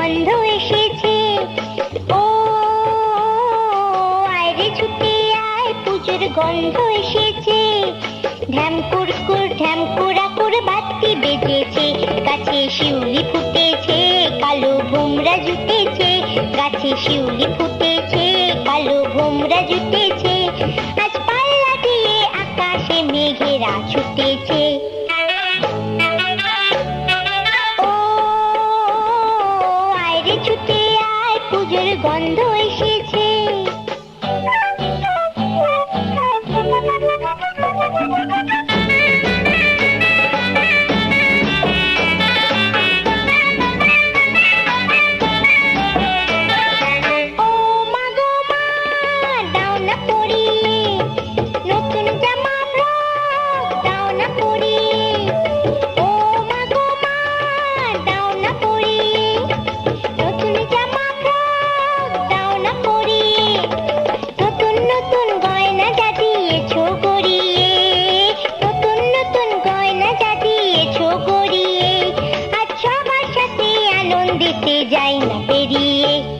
গন্ধ এসেছে। ও আরে ছুটে আয়, পুজোর গন্ধ এসেছে। ঢ্যামকুর কুর ঢ্যামকুরা কুর বাতি বেজেছে। গাছে শিউলি ফুটেছে, কালো ভোমরা জুটেছে। গাছে শিউলি ফুটেছে আনন্দিতে যাই না পেরিয়ে।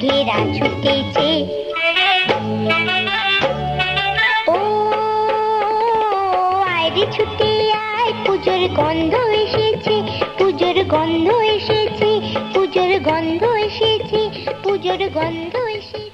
মেঘেরা ছুটেছে ও আয়রে ছুটে আয়, পুজোর গন্ধ এসেছে, পুজোর গন্ধ এসেছে, পুজোর গন্ধ এসেছে, পুজোর গন্ধ এসেছে।